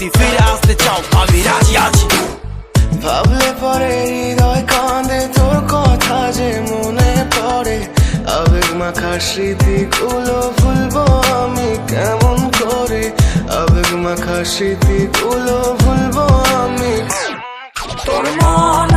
যদি ফিরে আসতে চাও আমি রাজি আছি। ভাবলে পরে হৃদয় কাঁদে তোর কথা যে মনে পড়ে। আবেগ মাখা স্মৃতিগুলো ভুলবো আমি কেমন করে? আবেগ মাখা স্মৃতিগুলো ভুলবো আমি। তোর মন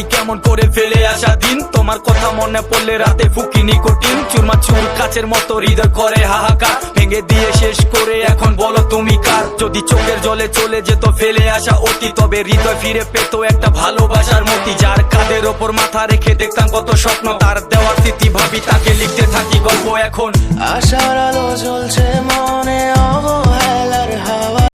আমি কেমন করে ফেলে আসা দিন? তোমার কথা মনে পড়লে রাতে ফুকি নিকোটিন চুরমা চুর কাচের মতো হৃদয় করে হাহাকার। ভেঙে দিয়ে শেষ করে এখন বলো তুমি কার? যদি চোখের জলে চলে যেত ফেলে আসা অতি, তবে হৃদয় ফিরে পেত একটা ভালোবাসার মতি। যার কাঁধের ওপর মাথা রেখে দেখতাম কত স্বপ্ন, তার দেওয়ার স্মৃতি। ভাবি, তাকে লিখতে থাকি গল্প এখন। আশার আলো জ্বলছে